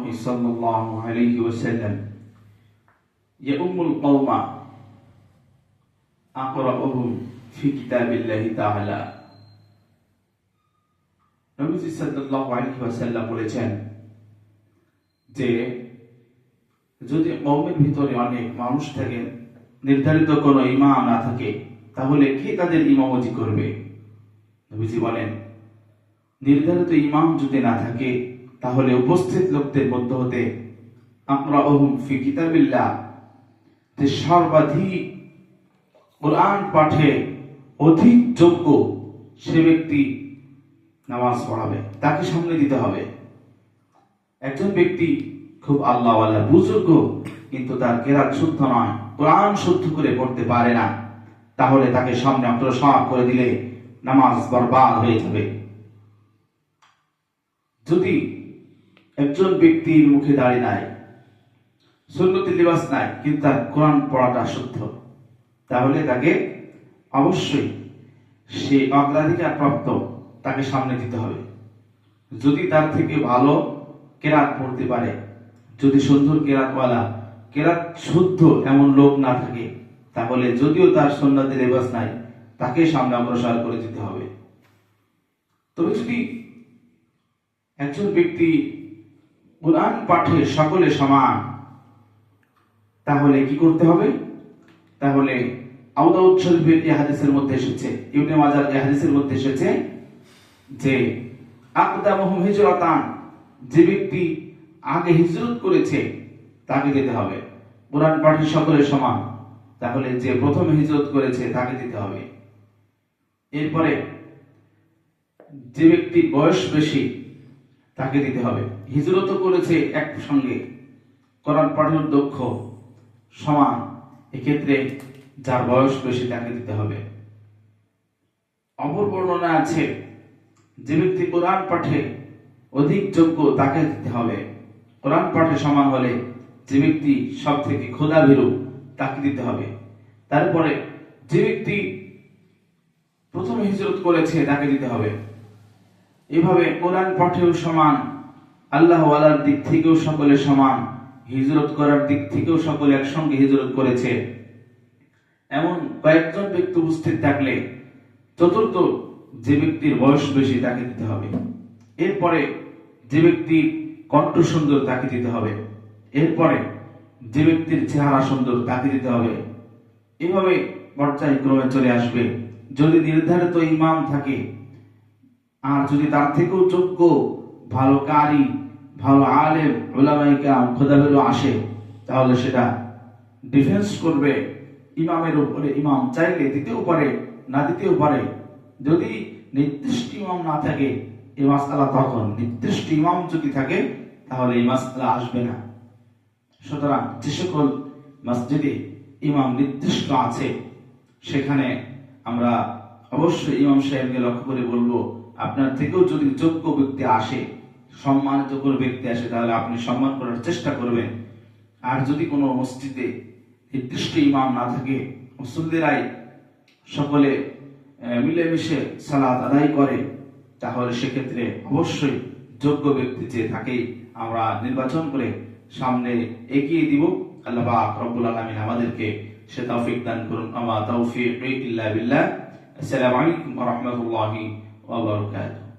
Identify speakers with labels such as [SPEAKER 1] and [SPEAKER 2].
[SPEAKER 1] নবীজি বলেছেন যে, যদি কৌমের ভিতরে অনেক মানুষ থাকে, নির্ধারিত কোনো ইমা না থাকে, তাহলে কে তাদের ইমামজি করবে? নবীজি বলেন, নির্ধারিত ইমাম যদি না থাকে তাহলে উপস্থিত লোকদের মধ্য হতে আমরা ওহুম ফি কিতাবিল্লাহ, যে সর্বাধিক কোরআন পাঠে অধিক যোগ্য সে ব্যক্তি নামাজ পড়াবে, তাকে সামনে দিতে হবে। একজন ব্যক্তি খুব আল্লাহওয়ালা, বুজুর্গ, কিন্তু তার কেরাত শুদ্ধ নয়, কোরআন শুদ্ধ করে পড়তে পারে না, তাহলে তাকে সামনে অগ্রসর করে দিলে নামাজ বরবাদ হয়ে যাবে। যদি একজন ব্যক্তির মুখে দাঁড়িয়ে নাই, সুন্নতি লিবাস নাই, কিন্তু তার কোরআন পড়াটা শুদ্ধ। তাহলে তাকে অবশ্যই সে অগ্রাধিকার প্রাপ্ত তাকে সামনে দিতে হবে। যদি তার থেকে ভালো কেরাত পড়তে পারে, যদি সুন্দর কেরাতওয়ালা, কেরাত শুদ্ধ এমন লোক না থাকে, তাহলে যদিও তার সন্ন্যতি লেবাস নাই, তাকে সামনে অগ্রসর করে দিতে হবে। তবে যদি একজন ব্যক্তি কোরআন পাঠে সকলে সমান। তাহলে কি করতে হবে? তাহলে আউদাউদ শরীফের এই হাদিসের মধ্যে এসেছে, ইবনে মাজার এই হাদিসের মধ্যে এসেছে যে, আকদামহুম হিজরাতান, যে ব্যক্তি আগে হিজরত করেছে, তাকে দিতে হবে। কোরআন পাঠে সকলে সমান, তাহলে যে প্রথম হিজরত করেছে, তাকে দিতে হবে। এরপরে যে ব্যক্তি বয়স বেশি তাকে দিতে হবে। হিজরত করেছে একসঙ্গে কোরআন পাঠের দক্ষ, সমান। এক্ষেত্রে যার বয়স বেশি তাকে দিতে হবে। অপর বর্ণনা আছে, যে ব্যক্তি কোরআন পাঠে অধিক যোগ্য তাকে দিতে হবে। কোরআন পাঠে সমান হলে যে ব্যক্তি সব থেকে খোদা ভীরু তাকে দিতে হবে। তারপরে যে ব্যক্তি প্রথম হিজরত করেছে তাকে দিতে হবে। এভাবে কোরআন পাঠেও সমান, আল্লাহ ওয়ালার দিক থেকেও সকলে সমান, হিজরত করার দিক থেকেও সকলে একসঙ্গে হিজরত করেছে। এমন কয়েকজন ব্যক্তি উপস্থিত থাকলে চতুর্থ যে ব্যক্তির বয়স বেশি তাকে দিতে হবে। এরপরে যে ব্যক্তি কণ্ঠ সুন্দর তাকে দিতে হবে। এরপরে যে ব্যক্তির চেহারা সুন্দর তাকে দিতে হবে। এভাবে পর্যায়ক্রমে চলে আসবে। যদি নির্ধারিত ইমাম থাকে আর যদি তার থেকেও যোগ্য, ভালো কারি, ভালো আলেম ওলামাইকা খোদাবেরও আসে, তাহলে সেটা ডিফেন্স করবে ইমামের উপরে। ইমাম চাইলে দিতেও পারে, না দিতেও পারে। যদি নির্দিষ্ট ইমাম না থাকে, এই মাসালা তখন নির্দিষ্ট ইমাম যদি থাকে, তাহলে এই মাসালা আসবে না। সুতরাং যে সকল মসজিদে ইমাম নির্দিষ্ট আছে, সেখানে আমরা অবশ্যই ইমাম সাহেবকে লক্ষ্য করে বলব আপনার থেকেও যদি যোগ্য ব্যক্তি আসে, সম্মানিত কোনো ব্যক্তি আসে, তাহলে আপনি সম্মান করার চেষ্টা করবেন। আর যদি কোনো মসজিদে নির্দিষ্ট ইমাম না থাকে, মুসল্লিরাই সকলে মিলেমিশে সালাত আদায় করে, তাহলে সেক্ষেত্রে অবশ্যই যোগ্য ব্যক্তি যে থাকেই আমরা নির্বাচন করে সামনে এগিয়ে দিব। আল্লাহ রব্বুল আলামিন আমাদেরকে সে তৌফিক দান করুন। আমা তৌফিক ইল্লা বিল্লাহ। আসসালামু আলাইকুম ওয়া রাহমাতুল্লাহি wabarakatuh.